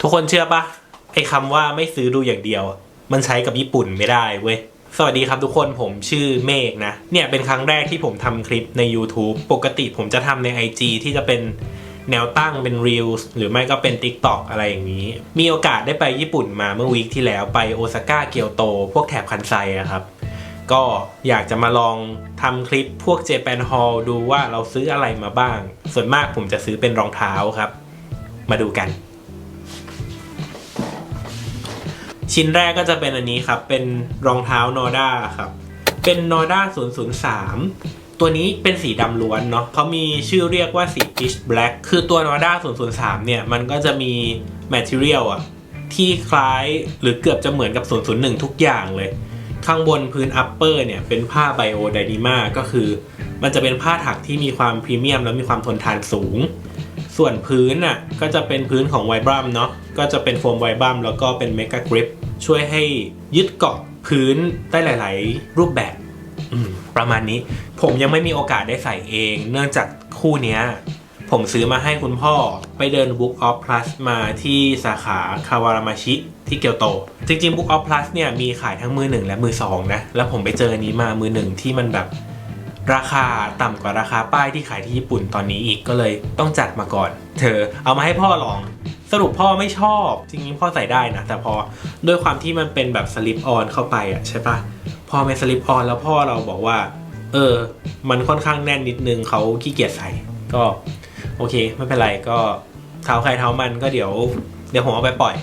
ทุกคนเชื่อปะไอ้คำว่าไม่ซื้อดูอย่างเดียว มันใช้กับญี่ปุ่นไม่ได้เว้ยสวัสดีครับทุกคนผมชื่อเมฆนะ เนี่ยเป็นครั้งแรกที่ผมทำคลิปใน YouTube ปกติผมจะทำใน IG ที่จะเป็นแนวตั้งเป็น Reels หรือไม่ก็เป็น TikTok อะไรอย่างนี้ มีโอกาสได้ไปญี่ปุ่นมาเมื่อวีคที่แล้วไปโอซาก้าเกียวโต พวกแถบคันไซอะครับ ก็อยากจะมาลองทำคลิปพวก Japan Hall ดูว่าเราซื้ออะไรมาบ้าง ส่วนมากผมจะซื้อเป็นรองเท้าครับ มาดูกัน ชิ้นแรกก็จะเป็นอันนี้ครับ เป็นรองเท้านอด้าครับ เป็นนอด้า003 ตัวนี้เป็นสีดำล้วนเนาะเขามีชื่อเรียกว่าสี pitch black คือตัวนอด้า003 เนี่ย มันก็จะมี material อะที่คล้ายหรือเกือบจะเหมือนกับ 001 ทุกอย่างเลย ข้างบนพื้น upper เนี่ยเป็นผ้าไบโอไดนิมาก็คือ มันจะเป็นผ้าถักที่มีความพรีเมียมและมีความทนทานสูง ส่วนพื้นน่ะก็จะเป็นพื้นของไวบรัมเนาะก็จะเป็นโฟมไวบรัมแล้วก็เป็นเมกะกริป ช่วยให้ยึดเกาะพื้นได้หลาย ๆ รูปแบบประมาณนี้ ผมยังไม่มีโอกาสได้ใส่เอง เนื่องจากคู่เนี้ย ผมซื้อมาให้คุณพ่อไปเดิน Book of Plus มาที่สาขาคาวารามาชิที่เกียวโต จริง ๆ Book of Plus เนี่ยมีขายทั้งมือหนึ่งและมือสองนะ แล้วผมไปเจออันนี้มามือหนึ่งที่มันแบบราคาต่ำกว่าราคาป้ายที่ขายที่ญี่ปุ่นตอนนี้อีกก็เลยต้องจัดมาก่อน เธอเอามาให้พ่อลอง สรุปพ่อไม่ชอบจริงๆพ่อใส่ได้นะ แต่พอด้วยความที่มันเป็นแบบสลิปออนเข้าไปอะใช่ปะพอเป็นสลิปออนแล้วพ่อเราบอกว่า เออ มันค่อนข้างแน่นนิดนึงเขาขี้เกียจใส่ ก็โอเค ไม่เป็นไรก็เท้าใครเท้ามันก็เดี๋ยว เดี๋ยวผมเอาไปปล่อย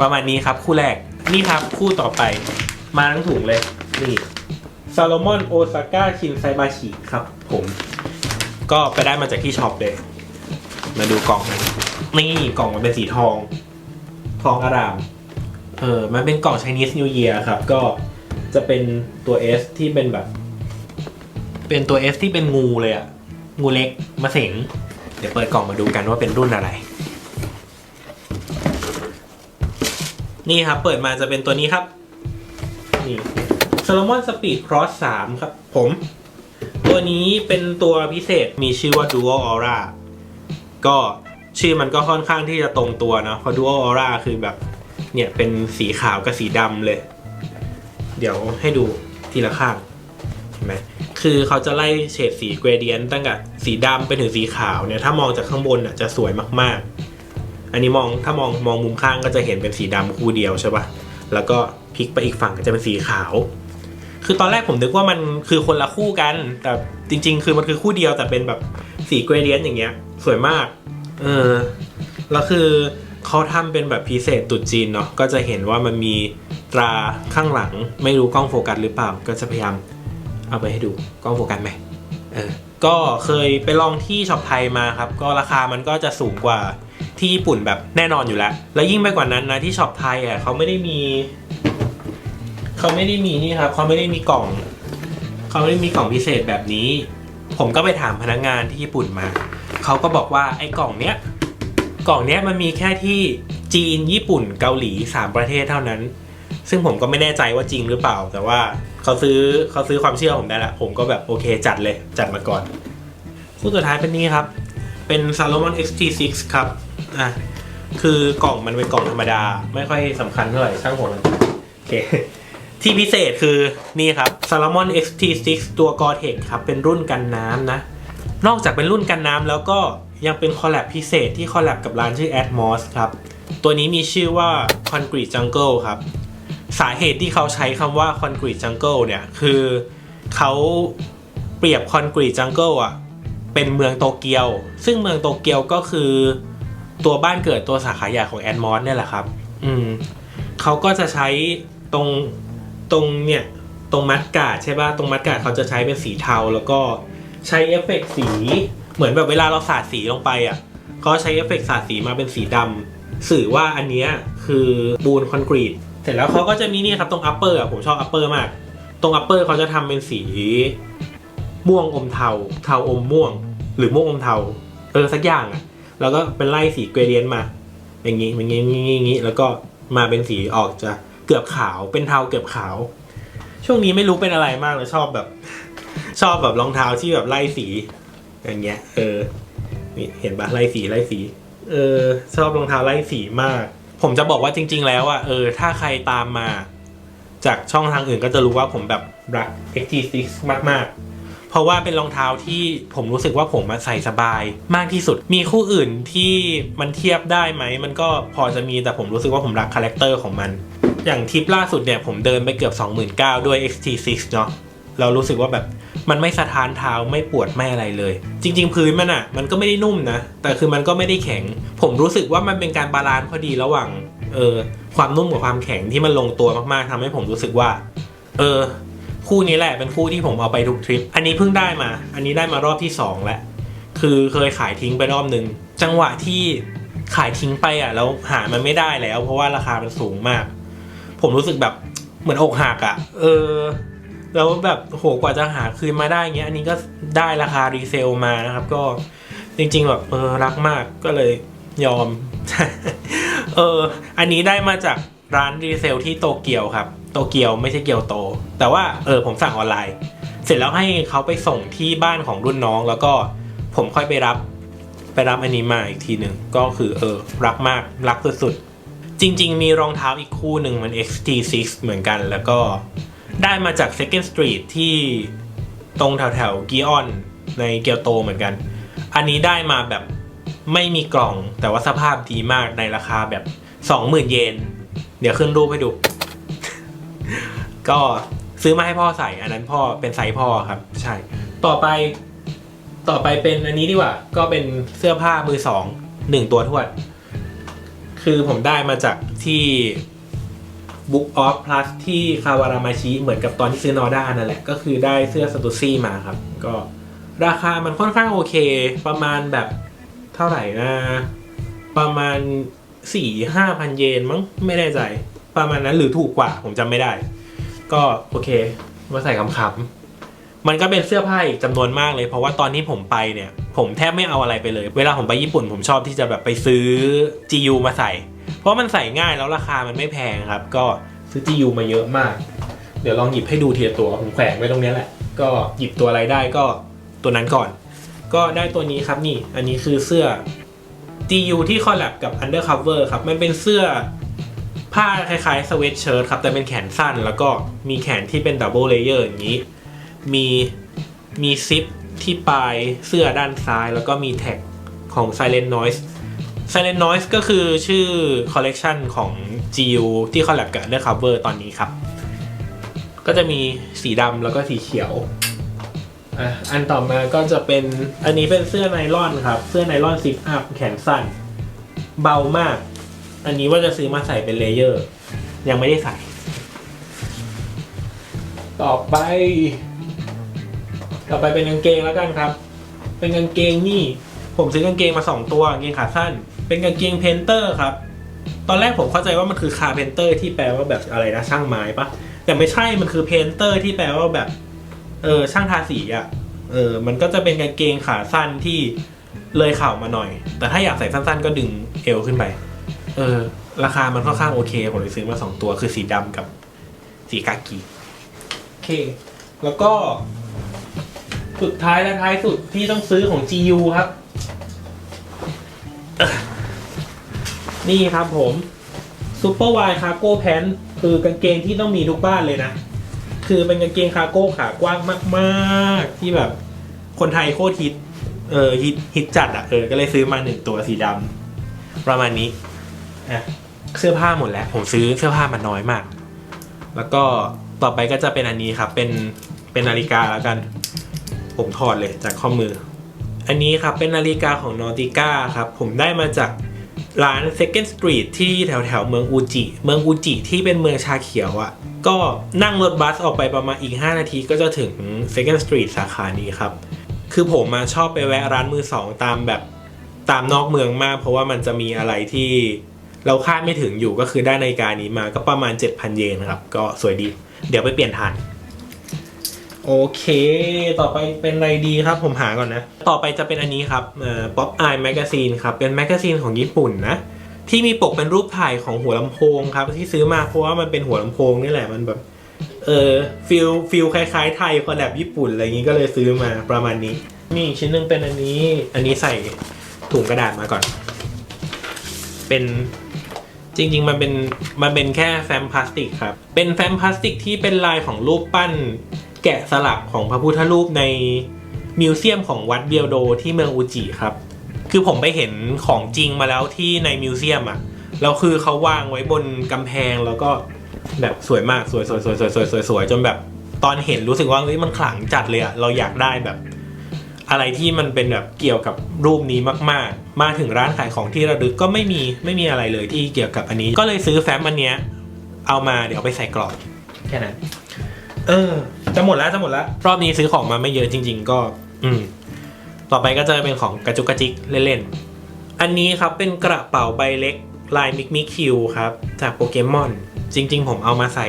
ประมาณนี้ครับคู่แรกนี่ครับคู่ต่อไป มาทั้งถุงเลยนี่ซาโลมอนโอซาก้าชินไซบาชิครับผม ก็ไปได้มาจากที่ช็อปเลย มาดูกล่อง นี่กล่องมันเป็นสีทอง ทองอาราม เออ มันเป็นกล่อง Chinese New Year ครับ ก็จะเป็นตัว S ที่เป็นแบบ เป็นตัว S ที่เป็นงูเลยอะงูเล็กมาเสงเดี๋ยวเปิดกล่องมาดูกันว่าเป็นรุ่นอะไร นี่ครับ เปิดมาจะเป็นตัวนี้ครับ นี่ s ซ l o m o n Speed Cross 3ครับ ผม ตัวนี้เป็นตัวพิเศษมีชื่อว่า Dual Aura ก็ ชื่อมันก็ค่อนข้างที่จะตรงตัวนะเพราะ Dual Aura คือแบบ เนี่ยเป็นสีขาวกับสีดำเลย เดี๋ยวให้ดูทีละข้างเห็นไหมคือเขาจะไล่เฉดสีเกรเดียนตั้งแต่สีดำไปถึงสีขาวเนี่ยถ้ามองจากข้างบนอะจะสวยมากๆ อันนี้มองถ้ามองมองมุมข้างก็จะเห็นเป็นสีดำคู่เดียวใช่ป่ะแล้วก็พลิกไปอีกฝั่งก็จะเป็นสีขาว คือตอนแรกผมนึกว่ามันคือคนละคู่กัน แต่จริง ๆ คือมันคือคู่เดียวแต่เป็นแบบสีเกรเดียนอย่างเงี้ย สวยมาก เออ แล้วคือเขาทำเป็นแบบพิเศษตุดจีนเนาะ ก็จะเห็นว่ามันมีตราข้างหลัง ไม่รู้กล้องโฟกัสหรือเปล่า ก็จะพยายามเอาไปให้ดูกล้องโฟกัสไหมเออ ก็เคยไปลองที่ช็อปไทยมาครับ ก็ราคามันก็จะสูงกว่าที่ญี่ปุ่นแบบแน่นอนอยู่แล้ว แล้วยิ่งไปกว่านั้นนะที่ช็อปไทยอะเขาไม่ได้มีเขาไม่ได้มีนี่ครับเขาไม่ได้มีกล่องเขาไม่ได้มีกล่องพิเศษแบบนี้ ผมก็ไปถามพนักงานที่ญี่ปุ่นมา เขาก็บอกว่าไอ้กล่องเนี้ยกล่องเนี้ยมันมีแค่ที่จีนญี่ปุ่นเกาหลีสามประเทศเท่านั้น ซึ่งผมก็ไม่แน่ใจว่าจริงหรือเปล่า แต่ว่าเขาซื้อเขาซื้อความเชื่อผมได้ละผมก็แบบโอเคจัดเลยจัดมาก่อนคู่สุดท้ายเป็นนี้ครับ เป็น Salomon XT6 ครับอะคือกล่องมันเป็นกล่องธรรมดา ไม่ค่อยสำคัญเท่าไหร่ช่างหัวมันโอเคที่พิเศษคือนี่ครับ Salomon XT6 ตัว Gore-Tex ครับ เป็นรุ่นกันน้ำนะ นอกจากเป็นรุ่นกันน้ำแล้วก็ยังเป็นคอลแลบพิเศษที่คอลแลบกับร้านชื่อ Atmos ครับ ตัวนี้มีชื่อว่า Concrete Jungle ครับ สาเหตุที่เขาใช้คำว่า Concrete Jungle เนี่ย คือเขาเปรียบ Concrete Jungle อะ เป็นเมืองโตเกียว ซึ่งเมืองโตเกียวก็คือตัวบ้านเกิดตัวสาขาใหญ่ของ Atmos เนี่ยแหละครับ อืมเขาก็จะใช้ตรงตรงเนี่ย ตรงมัดกาดใช่ป่ะ ตรงมัดกาดเขาจะใช้เป็นสีเทาแล้วก็ ใช้เอฟเฟกต์สี เหมือนแบบเวลาเราสาดสีลงไปอะเขาใช้เอฟเฟกต์สาดสีมาเป็นสีดำสื่อว่าอันเนี้ยคือปูนคอนกรีตเสร็จแล้วเขาก็จะมีนี่ครับตรงอัปเปอร์อะผมชอบอัปเปอร์มาก ตรงอัปเปอร์เขาจะทำเป็นสีม่วงอมเทา เทาอมม่วง หรือม่วงอมเทา เออสักอย่างอะ แล้วก็เป็นไล่สีเกรเดียนมา อย่างงี้อย่างงี้อย่างงี้อย่างงี้แล้วก็มาเป็นสีออกจะเกือบขาว เป็นเทาเกือบขาว ช่วงนี้ไม่รู้เป็นอะไรมากเลยชอบแบบ ชอบแบบรองเท้าที่แบบไล่สี อย่างเงี้ย เออ นี่เห็นปะไล่สีไล่สี เออ ชอบรองเท้าไล่สีมาก ผมจะบอกว่าจริง ๆ แล้วอะเออ ถ้าใครตามมา จากช่องทางอื่นก็จะรู้ว่าผมแบบรัก XT6 มากๆเพราะว่าเป็นรองเท้าที่ผมรู้สึกว่าผมมาใส่สบายมากที่สุด มีคู่อื่นที่มันเทียบได้ไหม มันก็พอจะมีแต่ผมรู้สึกว่าผมรักคาแรคเตอร์ของมัน อย่างทริปล่าสุดเนี่ยผมเดินไปเกือบ 29,000 ด้วย XT6 เนาะเรารู้สึกว่าแบบ มันไม่สะท้านเท้าไม่ปวดไม่อะไรเลย จริง ๆ พื้นมันอะ่ะมันก็ไม่ได้นุ่มนะ แต่คือมันก็ไม่ได้แข็ง ผมรู้สึกว่ามันเป็นการบาลานซ์พอดีระหว่างเออความนุ่มกับความแข็งที่มันลงตัวมากๆทำให้ผมรู้สึกว่า เออ คู่นี้แหละเป็นคู่ที่ผมเอาไปทุกทริป อันนี้เพิ่งได้มา อันนี้ได้มารอบที่สองแล้ว คือเคยขายทิ้งไปรอบหนึ่งจังหวะที่ขายทิ้งไปอะแล้วหามันไม่ได้แล้ว เพราะว่าราคามันสูงมาก ผมรู้สึกแบบเหมือนอกหักอะ เออ แล้วแบบโหกว่าจะหาคืนมาได้เงี้ยอันนี้ก็ได้ราคารีเซลมานะครับ ก็จริง ๆ แบบเออรักมากก็เลยยอม เออ อันนี้ได้มาจากร้านรีเซลที่โตเกียวครับ โตเกียวไม่ใช่เกียวโต แต่ว่าเออผมสั่งออนไลน์ เสร็จแล้วให้เขาไปส่งที่บ้านของรุ่นน้อง แล้วก็ผมค่อยไปรับ ไปรับอันนี้มาอีกทีหนึ่งก็คือเออ รักมากรักสุดๆจริง ๆ มีรองเท้าอีกคู่หนึ่งมัน XT6 เหมือนกันแล้วก็ ได้มาจาก Second Street ที่ตรงแถวแถวกีออนในเกียวโตเหมือนกัน อันนี้ได้มาแบบไม่มีกล่องแต่ว่าสภาพดีมากในราคาแบบ 20,000 เยน เดี๋ยวขึ้นรูปให้ดู ก็ซื้อมาให้พ่อใส่ อันนั้นพ่อเป็นไซส์พ่อครับ ใช่ ต่อไปต่อไปเป็นอันนี้ดีกว่า ก็เป็นเสื้อผ้ามือสองหนึ่งตัวทวด คือผมได้มาจากที่ Book of Plus ที่คาวารามาชิเหมือนกับตอนที่ซื้อนอด้านั่นแหละ ก็คือได้เสื้อสตูซี่มาครับ ก็ราคามันค่อนข้างโอเค ประมาณแบบเท่าไหร่นะ ประมาณสี่ห้าพันเยนมั้งไม่แน่ใจ ประมาณนั้นหรือถูกกว่าผมจำไม่ได้ ก็โอเค มาใส่ขำๆมันก็เป็นเสื้อผ้าอีกจำนวนมากเลย เพราะว่าตอนที่ผมไปเนี่ย ผมแทบไม่เอาอะไรไปเลย เวลาผมไปญี่ปุ่น ผมชอบที่จะแบบไปซื้อ GU มาใส่ เพราะมันใส่ง่ายแล้วราคามันไม่แพงครับ ก็ซื้อ GU มาเยอะมาก เดี๋ยวลองหยิบให้ดูเทีละตัวผมแขวนไว้ตรงนี้แหละ ก็หยิบตัวอะไรได้ก็ตัวนั้นก่อน ก็ได้ตัวนี้ครับนี่ อันนี้คือเสื้อ GU ที่คอลแลบกับ Undercover ครับ มันเป็นเสื้อผ้าคล้ายๆสเวตเชิ้ตครับ แต่เป็นแขนสั้นแล้วก็มีแขนที่เป็นดับเบิลเลเยอร์อย่างนี้ มีมีซิปที่ปลายเสื้อด้านซ้าย แล้วก็มีแท็กของ Silent Noise Silent Noise ก็คือชื่อคอลเลกชันของ GU ที่คอลแลบกับ Undercover ตอนนี้ครับ ก็จะมีสีดำแล้วก็สีเขียวอะอันต่อมาก็จะเป็นอันนี้เป็นเสื้อไนล่อนครับ เสื้อไนล่อนซิปอัพแขนสั้น เบามาก อันนี้ว่าจะซื้อมาใส่เป็นเลเยอร์ ยังไม่ได้ใส่ ต่อไป ต่อไปเป็นกางเกงแล้วกันครับ เป็นกางเกงนี่ ผมซื้อกางเกงมาสองตัวกางเกงขาสั้น เป็นกางเกงเพนเตอร์ครับ ตอนแรกผมเข้าใจว่ามันคือคาเพนเตอร์ที่แปลว่าแบบอะไรนะช่างไม้ปะแต่ไม่ใช่มันคือเพนเตอร์ที่แปลว่าแบบ เออช่างทาสีอะ่ะเออมันก็จะเป็นกางเกงขาสั้นที่เลยเข่ามาหน่อย แต่ถ้าอยากใส่สั้นๆ ก็ดึงเอวขึ้นไป เออ ราคามันค่อนข้างโอเค ผมเลยซื้อมาสองตัวคือสีดำกับสีกากีโอเค แล้วก็ สุดท้ายและท้ายสุดที่ต้องซื้อของ GU ครับ นี่ครับผม Super Wide Cargo Pants คือกางเกงที่ต้องมีทุกบ้านเลยนะ คือเป็นกางเกงคาร์โก้ขากว้างมากๆ ที่แบบคนไทยโคตรฮิตเออฮิตฮิตจัดอะ่ะเออก็เลยซื้อมาหนึ่งตัวสีดำประมาณนี้อะเสื้อผ้าหมดแล้ว ผมซื้อเสื้อผ้ามาน้อยมาก แล้วก็ต่อไปก็จะเป็นอันนี้ครับ เป็นเป็นนาฬิกาแล้วกัน ผมถอดเลยจากข้อมือ อันนี้ครับเป็นนาฬิกาของนอติก้าครับ ผมได้มาจาก ร้าน Second Street ที่แถวแถวเมืองอูจิ เมืองอูจิที่เป็นเมืองชาเขียวอะ่ะ ก็นั่งรถบัสออกไปประมาณอีก 5 นาทีก็จะถึง Second Street สาขานี้ครับ คือผมมาชอบไปแวะร้านมือสองตามแบบตามนอกเมืองมาก เพราะว่ามันจะมีอะไรที่เราคาดไม่ถึงอยู่ก็คือได้นาฬิกานี้มาก็ประมาณ 7,000 เยนครับ ก็สวยดี เดี๋ยวไปเปลี่ยนทาน โอเค ต่อไปเป็นอะไรดีครับ ผมหาก่อนนะ ต่อไปจะเป็นอันนี้ครับเอ่อ Pop Eye Magazine ครับ เป็นแมกกาซีนของญี่ปุ่นนะ ที่มีปกเป็นรูปถ่ายของหัวลำโพงครับ ที่ซื้อมาเพราะว่ามันเป็นหัวลำโพงนี่แหละมันแบบ เออฟิลฟิลคล้ายๆไทยคอลแลบญี่ปุ่นอะไรอย่างนี้ก็เลยซื้อมาประมาณนี้ มีอีกชิ้นหนึงเป็นอันนี้ อันนี้ใส่ถุงกระดาษมาก่อน เป็นจริงๆ มันเป็นมันเป็นแค่แฟ้มพลาสติกครับ เป็นแฟ้มพลาสติกที่เป็นลายของรูปปั้น แกะสลักของพระพุทธรูปในมิวเซียมของวัดเบียวโดที่เมืองอูจิครับ คือผมไปเห็นของจริงมาแล้วที่ในมิวเซียมอะแล้วคือเขาวางไว้บนกำแพงแล้วก็แบบสวยมากสวยสวยสวยสวยสวยสวยสวยจนแบบตอนเห็นรู้สึกว่าเฮ้ยมันขลังจัดเลยอะเราอยากได้แบบ อะไรที่มันเป็นแบบเกี่ยวกับรูปนี้มาก ๆ มาถึงร้านขายของที่ระลึกก็ไม่มีไม่มีอะไรเลยที่เกี่ยวกับอันนี้ ก็เลยซื้อแฟ้มอันเนี้ย เอามาเดี๋ยวไปใส่กล่องแค่นั้นเออ จะหมดแล้วจะหมดแล้วรอบนี้ซื้อของมาไม่เยอะจริง ๆ ก็ อืม ต่อไปก็จะเป็นของกระจุกกระจิกเล่นๆอันนี้ครับเป็นกระเป๋าใบเล็กลายมิกมิคิวครับ จากโปเกมอนจริง ๆ ผมเอามาใส่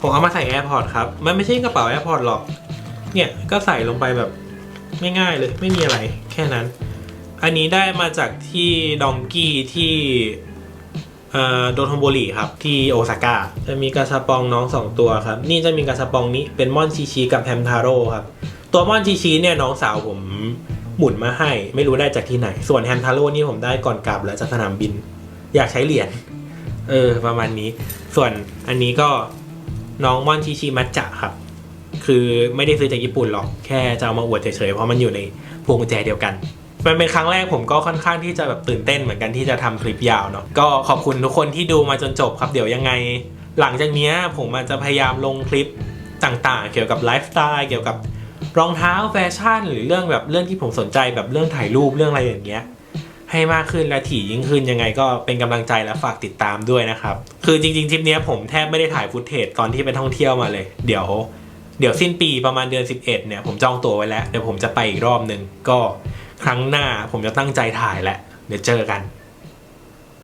ผมเอามาใส่ AirPod ครับ มันไม่ใช่กระเป๋า AirPod หรอก เนี่ยก็ใส่ลงไปแบบง่ายๆเลย ไม่มีอะไรแค่นั้น อันนี้ได้มาจากที่ดองกี้ที่ โดทงโบริครับ ที่โอซาก้าจะมีกาชาปองน้องสองตัวครับ นี่จะมีกาชาปองนี้เป็นม่อนชีชีกับแฮมทาโร่ครับ ตัวม่อนชีชีเนี่ยน้องสาวผมหมุนมาให้ไม่รู้ได้จากที่ไหน ส่วนแฮมทาโร่นี่ผมได้ก่อนกลับแล้วจากสนามบิน อยากใช้เหรียญเออ ประมาณนี้ ส่วนอันนี้ก็น้องม่อนชีชีมัจจะครับ คือไม่ได้ซื้อจากญี่ปุ่นหรอกแค่จะเอามาอวดเฉยๆเพราะมันอยู่ในพวงกุญแจเดียวกัน มันเป็นครั้งแรกผมก็ค่อนข้างที่จะแบบตื่นเต้นเหมือนกันที่จะทำคลิปยาวเนาะก็ขอบคุณทุกคนที่ดูมาจนจบครับเดี๋ยวยังไง หลังจากนี้ผมอาจจะพยายามลงคลิปต่างๆ เกี่ยวกับไลฟ์สไตล์เกี่ยวกับรองเท้าแฟชั่น หรือเรื่องแบบเรื่องที่ผมสนใจแบบเรื่องถ่ายรูปเรื่องอะไรอย่างเงี้ยให้มากขึ้นและถี่ยิ่งขึ้นยังไงก็เป็นกำลังใจและฝากติดตามด้วยนะครับ คือจริงๆทริปเนี้ยผมแทบไม่ได้ถ่ายฟุตเทจตอนที่ไปท่องเที่ยวมาเลย เดี๋ยว เดี๋ยวสิ้นปีประมาณเดือน 11 เนี่ยผมจองตั๋วไว้แล้วเดี๋ยวผมจะไปอีกรอบหนึ่งก็ ครั้งหน้าผมจะตั้งใจถ่ายแหละ เดี๋ยวเจอกัน